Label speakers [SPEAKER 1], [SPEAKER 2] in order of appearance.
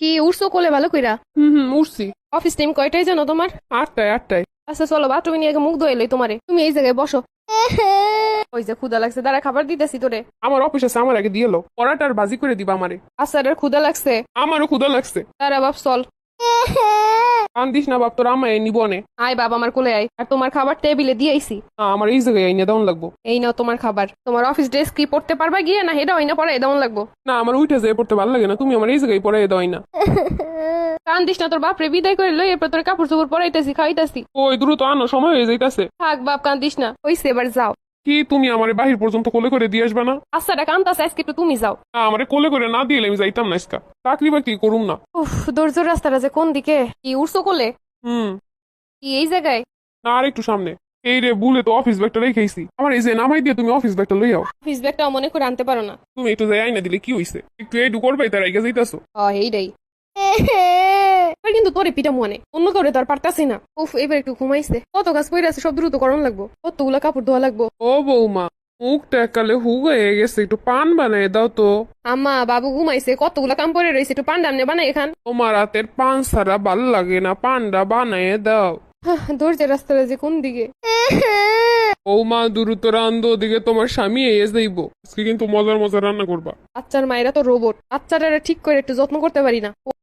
[SPEAKER 1] কি উঠছো কোলে ভালো কইরা?
[SPEAKER 2] হুম হুম উঠছি
[SPEAKER 1] অফিস টাইম কয়টায় জানো তোমার?
[SPEAKER 2] আটটায় আটটায়।
[SPEAKER 1] আচ্ছা চলো বাথরুমে নিয়ে আগে মুখ ধোয়াইলে তোমারে। তুমি এই জায়গায় বসো। ওই যে ক্ষুদা লাগছে দাঁড়া খাবার দিতেছি তোরে।
[SPEAKER 2] আমার অফিস আছে আমার আগে দিয়ে এলো পরাটার বাজি করে দিবা আমারে।
[SPEAKER 1] আচ্ছা এটার ক্ষুদা লাগছে।
[SPEAKER 2] আমারও ক্ষুদা লাগছে।
[SPEAKER 1] দাঁড়া বাপ চল।
[SPEAKER 2] কান্দিস না বাপ তোর আমায় নিব নে।
[SPEAKER 1] আয় বাবা আমার কোলে আয়। আর তোমার খাবার টেবিলে দিয়ে আইছি।
[SPEAKER 2] না, আমার এই জায়গায় আইনে দেওয়ান লাগবো।
[SPEAKER 1] এই নাও তোমার খাবার। তোমার অফিস ড্রেস কি পড়তে পারবা গিয়ে না হেডা না পরে দেওয়ান লাগবো?
[SPEAKER 2] না আমার উঠে যেয়ে পড়তে ভালো লাগে না তুমি আমার এই জায়গায় পড়াই দেওয়াই না।
[SPEAKER 1] কান্দিস না তোর বাপরে বিদায় করে লই এরপর তোর কাপড় চোপড় পরাইতেছি খাইতেছি
[SPEAKER 2] ওই দ্রুত আনো সময় হয়ে যাইতাছে।
[SPEAKER 1] থাক বাপ কান্দিস না। হইছে এবার যাও।
[SPEAKER 2] কি তুমি আমার বাহির পর্যন্ত কোলে করে দিয়ে আসবে না?
[SPEAKER 1] আচ্ছাটা কান্দাছে আজকে একটু তুমি যাও।
[SPEAKER 2] না আমারে কোলে করে না দিলে আমি যাইতাম না আজকা। চাকরি বাকরি করুম না।
[SPEAKER 1] উফ দরজোর রাস্তাটা যে কোন দিকে? কি উঠছো কোলে?
[SPEAKER 2] হুম।
[SPEAKER 1] কি এই জায়গায়?
[SPEAKER 2] না আর একটু সামনে। এই রে ভুলে তো অফিস ব্যাগটা রেখেছি আমার এই যে নামাই দিয়ে তুমি অফিস ব্যাগটা লই আও
[SPEAKER 1] অফিস ব্যাগটাও মনে করে আনতে পারো না।
[SPEAKER 2] তুমি একটু যাই আইনা দিলে কি হইছে? একটু এইটু করবে তার আগে যাইতাছো।
[SPEAKER 1] ও এইটাই। আর কিন্তু তোরে পিটা মনে। অন্য কাউরে তো আর পারতাছি না। উফ এবার একটু ঘুমাইছে। কত কাজ পড়ে আছে সব দ্রুত করণ লাগবো। কতগুলো কাপড় ধোয়া লাগবো।
[SPEAKER 2] ও বৌমা মুখটা একালে হুগ হয়ে গেছে একটু পান বানাই দাও তো।
[SPEAKER 1] আম্মা বাবু ঘুমাইছে কতগুলো কাম পরে রয়েছে একটু পান্ডা আমনে বানাই এখান
[SPEAKER 2] তোমার হাতের পান সারা ভালো লাগে না পানটা বানায় দাও।
[SPEAKER 1] দরজার রাস্তাটা যে কোন দিকে।
[SPEAKER 2] বৌমা দ্রুত রান্ধো ওদিকে তোমার স্বামী এসে যাইব। আজকে কিন্তু মজার মজার রান্না করবা।
[SPEAKER 1] বাচ্চার মায়েরা তো রোবট। বাচ্চারা ঠিক করে একটু যত্ন করতে পারি না।